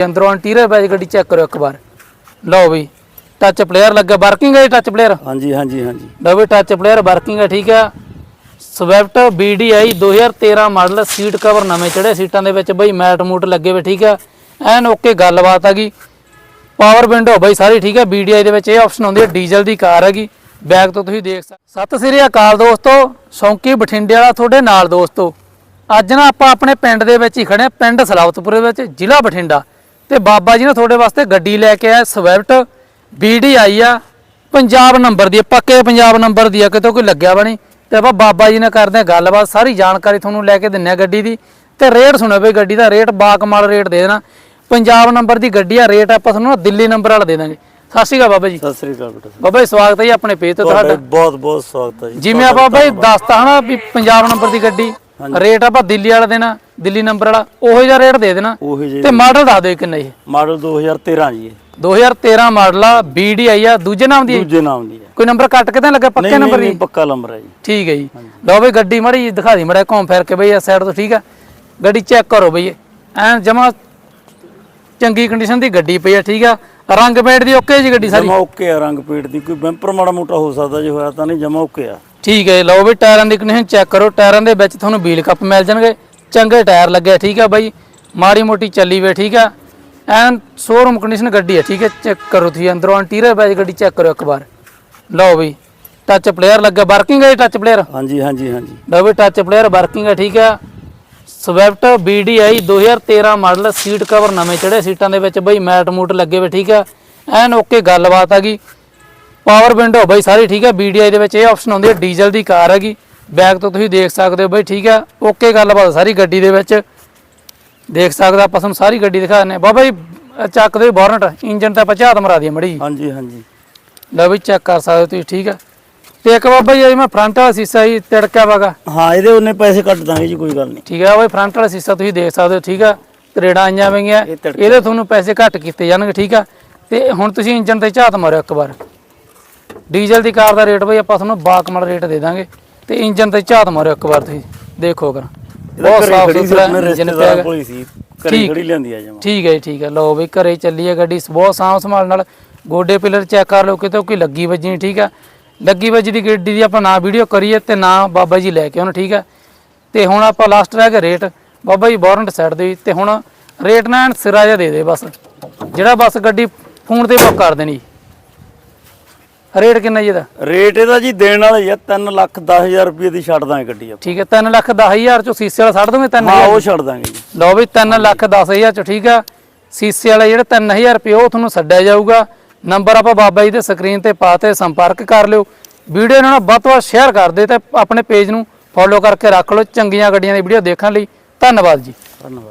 ਅੰਦਰੋਂ interior badge ਗੱਡੀ check ਕਰੋ ਇੱਕ ਵਾਰ। ਲਓ ਬਈ ਟੱਚ ਪਲੇਅਰ ਲੱਗਾ ਵਰਕਿੰਗ ਹੈ ਟੱਚ ਪਲੇਅਰ ਹਾਂਜੀ ਹਾਂਜੀ ਹਾਂਜੀ। ਲਓ ਬਈ ਟੱਚ ਪਲੇਅਰ ਵਰਕਿੰਗ ਹੈ ਠੀਕ ਆ Swift BDI 2013 model seat cover ਨਵੇਂ ਚੜੇ ਸੀਟਾਂ ਦੇ ਵਿੱਚ ਬਈ ਮੈਟ ਮੂਟ ਲੱਗੇ ਵੇ ਠੀਕ ਆ ਐਨ ਓਕੇ ਗੱਲਬਾਤ ਹੈਗੀ ਪਾਵਰ ਵਿੰਡੋ ਬਈ ਸਾਰੀ ਠੀਕ ਹੈ। BDI ਦੇ ਵਿੱਚ ਇਹ ਆਪਸ਼ਨ ਆਉਂਦੀ ਹੈ ਡੀਜ਼ਲ ਦੀ ਕਾਰ ਹੈਗੀ। ਬੈਕ ਤੋਂ ਤੁਸੀਂ ਦੇਖ ਸਕਦੇ ਸਤਿ ਸ੍ਰੀ ਅਕਾਲ ਦੋਸਤੋ ਸ਼ੌਂਕੀ ਬਠਿੰਡੇ ਵਾਲਾ ਤੁਹਾਡੇ ਨਾਲ ਦੋਸਤੋ। ਅੱਜ ਨਾ ਆਪਾਂ ਆਪਣੇ ਪਿੰਡ ਦੇ ਵਿੱਚ ਹੀ ਖੜੇ ਹਾਂ ਪਿੰਡ ਸਲਾਵਤਪੁਰੇ ਵਿੱਚ ਜ਼ਿਲ੍ਹਾ ਬਠਿੰਡਾ। ਤੇ ਬਾਬਾ ਜੀ ਨੇ ਤੁਹਾਡੇ ਵਾਸਤੇ ਗੱਡੀ ਲੈ ਕੇ ਆਇਆ ਸਵਿਫਟ BDI ਆ। ਪੰਜਾਬ ਨੰਬਰ ਦੀ ਆ, ਪੱਕੇ ਪੰਜਾਬ ਨੰਬਰ ਦੀ ਆ ਕਿਤੋਂ ਕੋਈ ਲੱਗਿਆ ਬਣੀ ਤੇ ਆਪਾਂ ਬਾਬਾ ਜੀ ਨਾਲ ਕਰਦੇ ਹਾਂ ਗੱਲਬਾਤ ਸਾਰੀ ਜਾਣਕਾਰੀ ਤੁਹਾਨੂੰ ਲੈ ਕੇ ਦਿੰਨੇ ਆ ਗੱਡੀ ਦੀ। ਤੇ ਰੇਟ ਸੁਣੋ ਬਈ ਗੱਡੀ ਦਾ ਰੇਟ ਬਾਕਮਾਲ ਰੇਟ ਦੇ ਦੇਣਾ। ਪੰਜਾਬ ਨੰਬਰ ਦੀ ਗੱਡੀ ਆ ਰੇਟ ਆਪਾਂ ਤੁਹਾਨੂੰ ਨਾ ਦਿੱਲੀ ਨੰਬਰ ਵਾਲਾ ਦੇ ਦਾਂਗੇ। ਸਤਿ ਸ਼੍ਰੀ ਅਕਾਲ ਬਾਬਾ ਜੀ। ਸਤਿ ਸ੍ਰੀ ਅਕਾਲ ਬੇਟਾ ਬਾਬਾ ਜੀ ਸਵਾਗਤ ਹੈ ਜੀ ਆਪਣੇ ਪੇਜ ਤੇ ਤੁਹਾਡਾ ਤੁਹਾਡਾ। ਬਹੁਤ ਬਹੁਤ ਸਵਾਗਤ ਹੈ ਜੀ। ਜਿਵੇਂ ਆਪਾਂ ਬਾਈ ਦੱਸਤਾ ਹਨਾ ਵੀ ਪੰਜਾਬ ਨੰਬਰ ਦੀ ਗੱਡੀ ਰੇਟ ਆਪਾਂ ਦਿੱਲੀ ਵਾਲਾ ਦੇਣਾ। ਦਿੱਲੀ ਨੰਬਰ ਵਾਲਾ ਉਹੋ ਜਿਹਾ ਰੇਟ ਦੇ ਦੇਣਾ। ਉਹੀ ਜੀ ਤੇ ਮਾਡਲ ਦੱਸ ਦਿਓ ਕਿੰਨਾ ਇਹ। ਮਾਡਲ 2013 ਜੀ ਇਹ। 2013 ਮਾਡਲ ਆ BDI ਆ ਦੂਜੇ ਨਾਮ ਦੀ ਹੈ? ਦੂਜੇ ਨਾਮ ਦੀ ਹੈ ਕੋਈ ਨੰਬਰ ਕੱਟ ਕੇ ਤਾਂ ਲੱਗਾ ਪੱਕੇ ਨਹੀਂ ਨੰਬਰ ਨਹੀਂ ਦੀ? ਪੱਕਾ ਨੰਬਰ ਹੈ ਜੀ। ਠੀਕ ਹੈ ਜੀ। ਲਓ ਬਈ ਗੱਡੀ ਮੜੀ ਦਿਖਾ ਦੀ ਮੜਾ ਘੁੰਮ ਫਿਰ ਕੇ ਬਈ ਇਸ ਸਾਈਡ ਤੋਂ ਠੀਕ ਆ। ਗੱਡੀ ਚੈੱਕ ਕਰੋ ਬਈ ਐਨ ਜਮਾ ਚੰਗੀ ਕੰਡੀਸ਼ਨ ਦੀ ਗੱਡੀ ਪਈ ਆ ਠੀਕ ਆ। ਰੰਗ ਪੇਂਟ ਦੀ ਓਕੇ ਜੀ ਗੱਡੀ ਸਾਰੀ। ਜਮਾ ਓਕੇ ਆ ਰੰਗ ਪੇਟ ਦੀ ਕੋਈ ਬੈਂਪਰ ਮਾੜਾ ਮੋਟਾ ਹੋ ਸਕਦਾ ਜੇ ਹੋਇਆ ਤਾਂ ਨਹੀਂ ਜਮਾ ਓਕੇ ਆ। ਠੀਕ ਹੈ ਜੀ, ਲਓ ਵੀ ਟਾਇਰਾਂ ਦੀ ਕੰਡੀਸ਼ਨ ਚੈੱਕ ਕਰੋ ਟਾਇਰਾਂ ਦੇ ਵਿੱਚ ਤੁਹਾਨੂੰ ਵੀਲ ਕੱਪ ਮਿਲ ਜਾਣਗੇ। ਚੰਗੇ ਟਾਇਰ ਲੱਗੇ ਆ, ਠੀਕ ਆ ਬਾਈ? ਮਾੜੀ ਮੋਟੀ ਚੱਲੀ ਵੇ ਠੀਕ ਆ? ਐਨ ਸ਼ੋਰੂਮ ਕੰਡੀਸ਼ਨ ਗੱਡੀ ਹੈ ਠੀਕ ਹੈ ਚੈੱਕ ਕਰੋ ਤੁਸੀਂ ਅੰਦਰੋਂ ਇੰਟੀਰੀਅਰ ਬੈਜ ਗੱਡੀ ਚੈੱਕ ਕਰੋ ਇੱਕ ਵਾਰ। ਲਓ ਬਈ ਟੱਚ ਪਲੇਅਰ ਲੱਗਾ ਵਰਕਿੰਗ ਹੈ ਟੱਚ ਪਲੇਅਰ ਹਾਂਜੀ ਹਾਂਜੀ ਹਾਂਜੀ। ਲਓ ਵੀ ਟੱਚ ਪਲੇਅਰ ਵਰਕਿੰਗ ਹੈ ਠੀਕ ਆ? Swift BDI 2013 model seat cover ਨਵੇਂ ਚੜੇ ਸੀਟਾਂ ਦੇ ਵਿੱਚ ਬਈ ਮੈਟ ਮੂਟ ਲੱਗੇ ਵੇ ਠੀਕ ਆ? ਐਨ ਓਕੇ ਗੱਲਬਾਤ ਹੈਗੀ ਪਾਵਰ ਵਿੰਡੋ ਬਈ ਸਾਰੀ ਠੀਕ ਆ? BDI ਦੇ ਵਿੱਚ ਇਹ ਆਪਸ਼ਨ ਆਉਂਦੀ ਹੈ ਡੀਜ਼ਲ ਦੀ ਕਾਰ ਹੈਗੀ ਬੈਕ ਤੋਂ ਤੁਸੀਂ ਦੇਖ ਸਕਦੇ ਹੋ ਬਈ ਠੀਕ ਆ। ਓਕੇ ਗੱਲਬਾਤ ਸਾਰੀ ਗੱਡੀ ਦੇ ਵਿੱਚ। ਦੇਖ ਸਕਦੇ ਆਪਾਂ ਤੁਹਾਨੂੰ ਸਾਰੀ ਗੱਡੀ ਦਿਖਾ ਹਾਂ। ਬਾਬਾ ਜੀ ਚੱਕ ਦੇ ਬੋਰਨਟ ਇੰਜਨ ਤਾਂ ਆਪਾਂ ਝਾਤ ਮਰਾ ਦਈਏ ਮੜੀ ਹਾਂਜੀ ਹਾਂਜੀ। ਲਓ ਵੀ ਚੈੱਕ ਕਰ ਸਕਦੇ ਹੋ ਤੁਸੀਂ ਠੀਕ ਆ। ਤੇ ਇੱਕ ਬਾਬਾ ਜੀ ਮੈਂ ਫਰੰਟ ਵਾਲਾ ਸੀਸਾ ਹੀ ਤਿੜਕਿਆ ਵਾਗਾ। ਹਾਂ ਇਹਦੇ ਉਹਨੇ ਪੈਸੇ ਕੱਟ ਦਾਂਗੇ ਜੀ ਕੋਈ ਗੱਲ ਨਹੀਂ। ਠੀਕ ਹੈ ਉਹ ਫਰੰਟ ਵਾਲਾ ਸੀਸਾ ਤੁਸੀਂ ਦੇਖ ਸਕਦੇ ਹੋ ਠੀਕ ਆ। ਤਰੇੜਾਂ ਆਈਆਂ ਤੜਕੇ- ਇਹਦੇ ਤੁਹਾਨੂੰ ਪੈਸੇ ਘੱਟ ਕੀਤੇ ਜਾਣਗੇ ਠੀਕ ਆ। ਤੇ ਹੁਣ ਤੁਸੀਂ ਇੰਜਨ ਤੇ ਝਾਤ ਮਾਰਿਓ ਇੱਕ ਵਾਰ। ਡੀਜ਼ਲ ਦੀ ਕਾਰ ਦਾ ਰੇਟ ਬਈ ਆਪਾਂ ਤੁਹਾਨੂੰ ਬਾਕਮਲ ਰੇਟ ਦੇ ਦਾਂਗੇ। ਤੇ ਇੰਜਨ ਤੇ ਝਾਤ ਮਾਰਿਓ ਇੱਕ ਵਾਰ ਤੁਸੀਂ ਦੇਖੋ ਕਰ ਬਹੁਤ ਸਾਫ਼ ਸੁਥਰਾ ਇੰਜਨ ਪਿਆ ਹੈਗਾ। ਹੀ ਸੀ ਘਰੇ ਠੀਕ। ਖੜੀ ਲੈਂਦੀ ਆ ਜਮਾ। ਠੀਕ ਹੈ ਜੀ, ਠੀਕ ਹੈ। ਲਓ ਬਈ ਘਰੇ ਚੱਲੀ ਹੈ ਗੱਡੀ ਬਹੁਤ ਸਾਂਭ ਸੰਭਾਲ ਨਾਲ ਗੋਡੇ ਪਿਲਰ ਚੈੱਕ ਕਰ ਲਓ ਕਿਤੇ ਕੋਈ ਲੱਗੀ ਵੱਜੀ ਨਹੀਂ ਠੀਕ ਆ ਲੱਗੀ ਵੱਜੀ ਦੀ ਗੱਡੀ ਦੀ ਆਪਾਂ ਨਾ ਵੀਡੀਓ ਕਰੀਏ ਤੇ ਨਾ ਬਾਬਾ ਜੀ ਲੈ ਕੇ ਆਉਣ ਠੀਕ ਆ ਤੇ ਹੁਣ ਆਪਾਂ ਲਾਸਟ ਰਹਿ ਗਿਆ rate Baba ji warrant side ਦੇ ਤੇ ਹੁਣ ਰੇਟ ਨਾ ਐਨ ਸਿਰਾ ਜਿਹਾ ਦੇ ਦੇ ਬਸ। ਜਿਹੜਾ ਬਸ ਗੱਡੀ ਫੋਨ ਤੇ ਬੁੱਕ ਕਰ ਦੇਣੀ। ਰੇਟ ਕਿੰਨਾ ਜੀ ਇਹਦਾ? ਰੇਟ ਇਹਦਾ ਜੀ ਦੇਣ ਵਾਲਾ ਹੀ ਆ 3 ਲੱਖ 10000 ਰੁਪਏ ਦੀ ਛੱਡ ਦਾਂਗੇ ਗੱਡੀ ਆਪਾਂ। ਠੀਕ ਹੈ 3 ਲੱਖ 10000 ਚੋਂ ਸੀਸੇ ਵਾਲਾ ਛੱਡ ਦੋਗੇ 3 ਹਾਂ ਉਹ ਛੱਡ ਦਾਂਗੇ ਜੀ। ਲਓ ਵੀ 3 ਲੱਖ 10000 ਚ ਠੀਕ ਆ। ਸੀਸੇ ਵਾਲਾ ਜਿਹੜਾ 3000 ਰੁਪਏ ਉਹ ਤੁਹਾਨੂੰ ਛੱਡਿਆ ਜਾਊਗਾ। ਨੰਬਰ ਆਪਾਂ ਬਾਬਾ ਜੀ ਦੇ ਸਕਰੀਨ ਤੇ ਪਾਤੇ ਸੰਪਰਕ ਕਰ ਲਿਓ। ਵੀਡੀਓ ਇਹਨਾਂ ਨੂੰ ਵੱਧ ਤੋਂ ਵੱਧ ਸ਼ੇਅਰ ਕਰ ਦਿਓ ਤੇ ਆਪਣੇ ਪੇਜ ਨੂੰ ਫੋਲੋ ਕਰਕੇ ਰੱਖ ਲਓ ਚੰਗੀਆਂ ਗੱਡੀਆਂ ਦੀ ਵੀਡੀਓ ਦੇਖਣ ਲਈ। ਧੰਨਵਾਦ ਜੀ। ਧੰਨਵਾਦ।